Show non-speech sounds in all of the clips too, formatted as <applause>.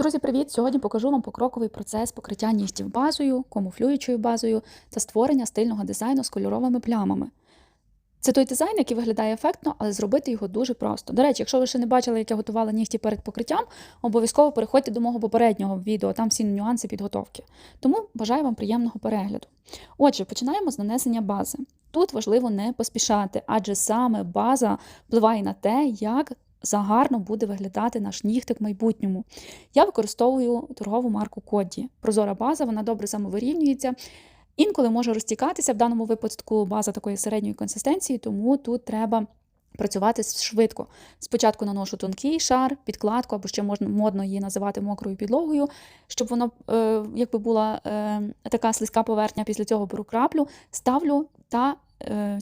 Друзі, привіт! Сьогодні покажу вам покроковий процес покриття нігтів базою, камуфлюючою базою та створення стильного дизайну з кольоровими плямами. Це той дизайн, який виглядає ефектно, але зробити його дуже просто. До речі, якщо ви ще не бачили, як я готувала нігті перед покриттям, обов'язково переходьте до мого попереднього відео, там всі нюанси підготовки. Тому бажаю вам приємного перегляду. Отже, починаємо з нанесення бази. Тут важливо не поспішати, адже саме база впливає на те, як загарно буде виглядати наш нігтик в майбутньому. Я використовую торгову марку Коді. Прозора база, вона добре самовирівнюється. Інколи може розтікатися, в даному випадку база такої середньої консистенції, тому тут треба працювати швидко. Спочатку наношу тонкий шар, підкладку, або ще можна модно її називати мокрою підлогою, щоб воно е, якби була е, така слизька поверхня, після цього беру краплю, ставлю та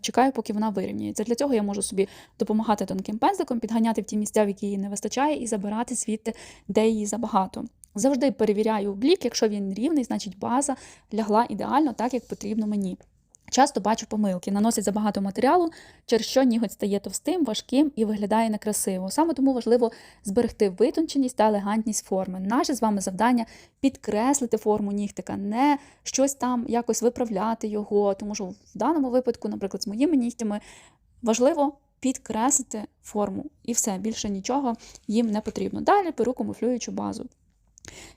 чекаю, поки вона вирівнюється. Для цього я можу собі допомагати тонким пензликом, підганяти в ті місця, в які її не вистачає, і забирати звідти, де її забагато. Завжди перевіряю блік, якщо він рівний, значить база лягла ідеально так, як потрібно мені. Часто бачу помилки, наносять забагато матеріалу, через що ніготь стає товстим, важким і виглядає некрасиво. Саме тому важливо зберегти витонченість та елегантність форми. Наше з вами завдання підкреслити форму нігтика, не щось там якось виправляти його, тому що в даному випадку, наприклад, з моїми нігтями важливо підкреслити форму і все, більше нічого їм не потрібно. Далі беру камуфлюючу базу.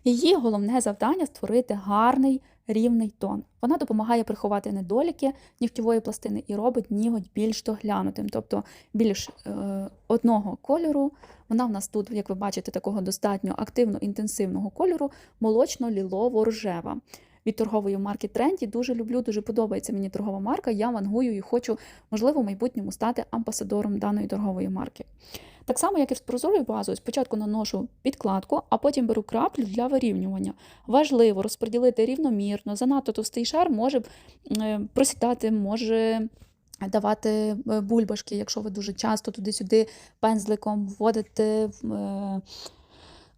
Її головне завдання створити гарний рівний тон. Вона допомагає приховати недоліки нігтєвої пластини і робить ніготь більш доглянутим, тобто більш е, одного кольору. Вона в нас тут, як ви бачите, такого достатньо активно-інтенсивного кольору, молочно-лілово-рожева. Від торгової марки Тренді дуже люблю, дуже подобається мені торгова марка. Я вангую і хочу, можливо, в майбутньому стати амбасадором даної торгової марки. Так само, як і з прозорою базою, спочатку наношу підкладку, а потім беру краплю для вирівнювання. Важливо розподілити рівномірно, занадто товстий шар може е, просідати, може. Давати е, бульбашки, якщо ви дуже часто туди-сюди пензликом вводите е,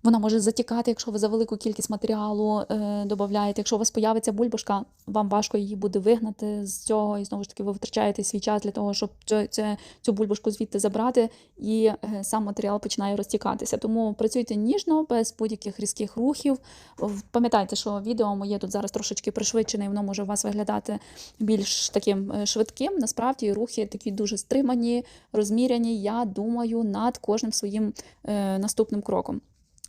вона може затікати, якщо ви за велику кількість матеріалу е, додаєте. Якщо у вас появиться бульбашка, вам важко її буде вигнати з цього, і знову ж таки ви витрачаєте свій час для того, щоб це, цю бульбашку звідти забрати, і е, сам матеріал починає розтікатися. Тому працюйте ніжно, без будь-яких різких рухів. Пам'ятайте, що відео моє тут зараз трошечки пришвидшене, і воно може у вас виглядати більш таким е, швидким. Насправді рухи такі дуже стримані, розміряні. Я думаю над кожним своїм е, наступним кроком.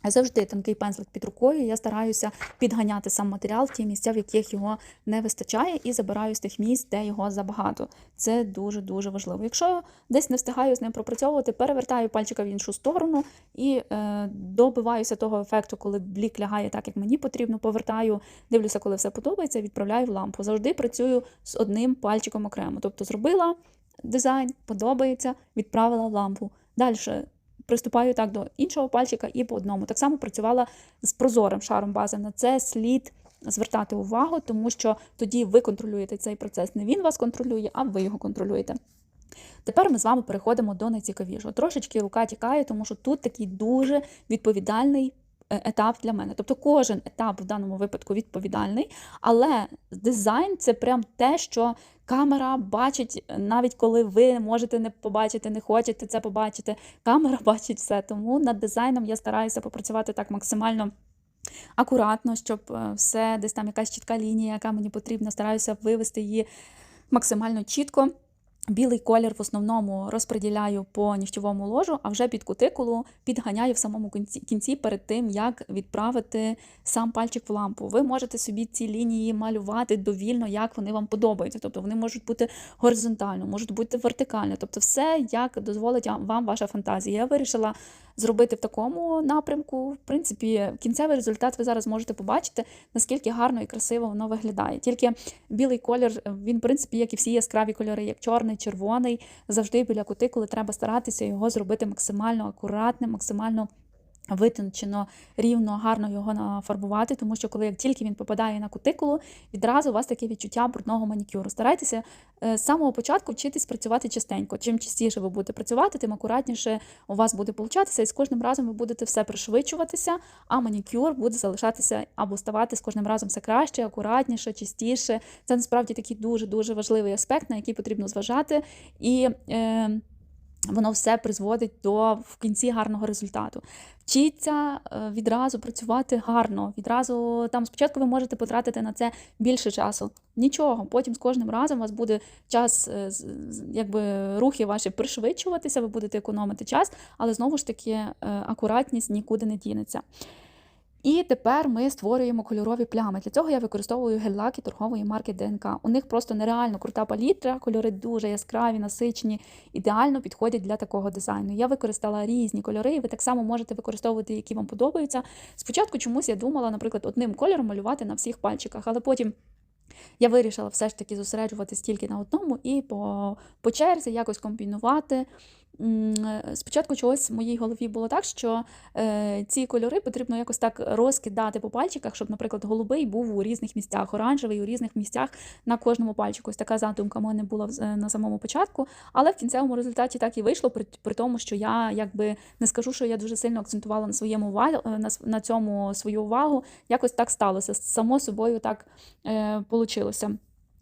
Завжди тонкий пензлик під рукою. Я стараюся підганяти сам матеріал в ті місця, в яких його не вистачає, і забираю з тих місць, де його забагато. Це дуже-дуже важливо. Якщо десь не встигаю з ним пропрацьовувати, перевертаю пальчика в іншу сторону і е, добиваюся того ефекту, коли блік лягає так, як мені потрібно. Повертаю, дивлюся, коли все подобається, відправляю в лампу. Завжди працюю з одним пальчиком окремо. Тобто зробила дизайн, подобається, відправила в лампу. Далі приступаю так до іншого пальчика і по одному. Так само працювала з прозорим шаром бази. На це слід звертати увагу, тому що тоді ви контролюєте цей процес. Не він вас контролює, а ви його контролюєте. Тепер ми з вами переходимо до найцікавішого. Трошечки рука тікає, тому що тут такий дуже відповідальний етап для мене. Тобто кожен етап в даному випадку відповідальний, але дизайн це прям те, що камера бачить, навіть коли ви можете не побачити, не хочете це побачити. Камера <laughs> бачить все. Тому над дизайном я стараюся попрацювати так максимально. Акуратно, щоб е, все десь там якась чітка лінія, яка мені потрібна, стараюся вивести її максимально чітко. Білий колір в основному розподіляю по нігтєвому ложу, а вже під кутикулу підганяю в самому кінці перед тим, як відправити сам пальчик в лампу. Ви можете собі ці лінії малювати довільно, як вони вам подобаються. Тобто вони можуть бути горизонтально, можуть бути вертикально. Тобто, все, як дозволить вам ваша фантазія. Я вирішила зробити в такому напрямку. В принципі, кінцевий результат ви зараз можете побачити, наскільки гарно і красиво воно виглядає. Тільки білий колір, він, в принципі, як і всі яскраві кольори, як чорний, червоний, завжди біля кутикули треба старатися його зробити максимально акуратним, максимально витончено, рівно, гарно його нафарбувати, тому що коли як тільки він попадає на кутикулу, відразу у вас таке відчуття брудного манікюру. Старайтеся е, з самого початку вчитись працювати частенько. Чим частіше ви будете працювати, тим акуратніше у вас буде получатися, і з кожним разом ви будете все пришвидшуватися, а манікюр буде залишатися або ставати з кожним разом все краще, акуратніше, чистіше. Це насправді такий дуже-дуже важливий аспект, на який потрібно зважати. І... Е, воно все призводить до в кінці гарного результату. Вчіться е, відразу працювати гарно. Відразу там спочатку ви можете потратити на це більше часу. Нічого, потім з кожним разом у вас буде час, е, якби рухи ваші пришвидшуватися, ви будете економити час, але знову ж таки е, акуратність нікуди не дінеться. І тепер ми створюємо кольорові плями. Для цього я використовую гель-лаки торгової марки ДНК. У них просто нереально крута палітра, кольори дуже яскраві, насичені, ідеально підходять для такого дизайну. Я використала різні кольори, і ви так само можете використовувати, які вам подобаються. Спочатку чомусь я думала, наприклад, одним кольором малювати на всіх пальчиках, але потім. Я вирішила все ж таки зосереджуватись тільки на одному і по, по черзі якось комбінувати. Е, Спочатку чогось в моїй голові було так, що е, ці кольори потрібно якось так розкидати по пальчиках, щоб, наприклад, голубий був у різних місцях, оранжевий у різних місцях на кожному пальчику. Ось така задумка в мене була е, на самому початку, але в кінцевому результаті так і вийшло, при, при тому, що я якби не скажу, що я дуже сильно акцентувала на своєму увазі, на, на цьому свою увагу. Якось так сталося. Само собою так е, получилося.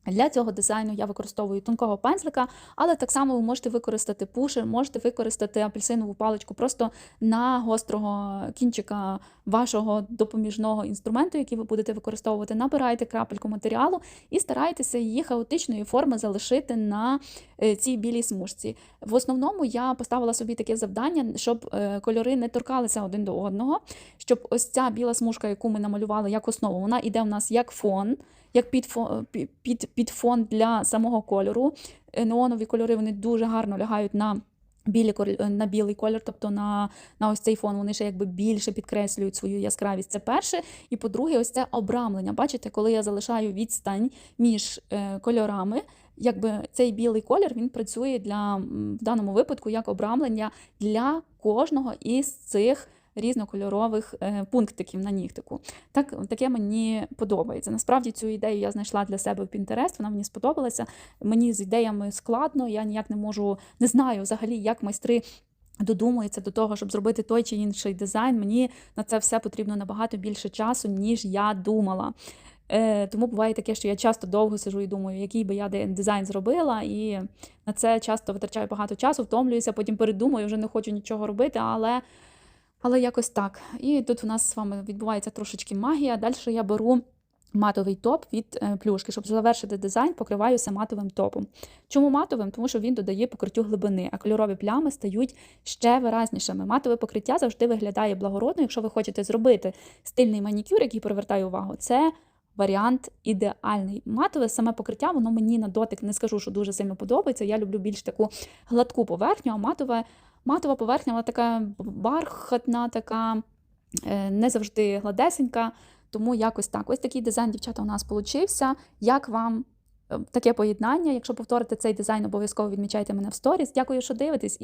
Для цього дизайну я використовую тонкого пензлика, але так само ви можете використати пушер, можете використати апельсинову паличку просто на гострого кінчика вашого допоміжного інструменту, який ви будете використовувати. Набирайте крапельку матеріалу і старайтеся її хаотичної форми залишити на е, цій білій смужці. В основному я поставила собі таке завдання, щоб е, кольори не торкалися один до одного, щоб ось ця біла смужка, яку ми намалювали як основу, вона йде в нас як фон як під, фон, під, фон для самого кольору. Е, Неонові кольори вони дуже гарно лягають на. Білі, коль- на білий колір, тобто на, на ось цей фон, вони ще якби більше підкреслюють свою яскравість. Це перше. І по-друге, ось це обрамлення. Бачите, коли я залишаю відстань між е, кольорами, якби цей білий колір він працює для в даному випадку як обрамлення для кожного із цих різнокольорових е, пунктиків на нігтику. Так, таке мені подобається. Насправді цю ідею я знайшла для себе в Pinterest, вона мені сподобалася. Мені з ідеями складно, я ніяк не можу, не знаю взагалі, як майстри. Додумуються до того, щоб зробити той чи інший дизайн. Мені на це все потрібно набагато більше часу, ніж я думала. Е, тому буває таке, що я часто довго сижу і думаю, який би я дизайн зробила, і на це часто витрачаю багато часу, втомлююся, потім передумаю, вже не хочу нічого робити, але, але якось так. І тут у нас з вами відбувається трошечки магія. Далі я беру матовий топ від е, плюшки. Щоб завершити дизайн, покриваюся матовим топом. Чому матовим? Тому що він додає покриттю глибини, а кольорові плями стають ще виразнішими. Матове покриття завжди виглядає благородно, якщо ви хочете зробити стильний манікюр, який привертає увагу. Це варіант ідеальний. Матове саме покриття, воно мені на дотик не скажу, що дуже сильно подобається. Я люблю більш таку гладку поверхню, а матове, матова поверхня вона така бархатна, така е, не завжди гладесенька. Тому якось так. Ось такий дизайн, дівчата, у нас получився. Як вам е, таке поєднання? Якщо повторите цей дизайн, обов'язково відмічайте мене в сторіс. Дякую, що дивитесь.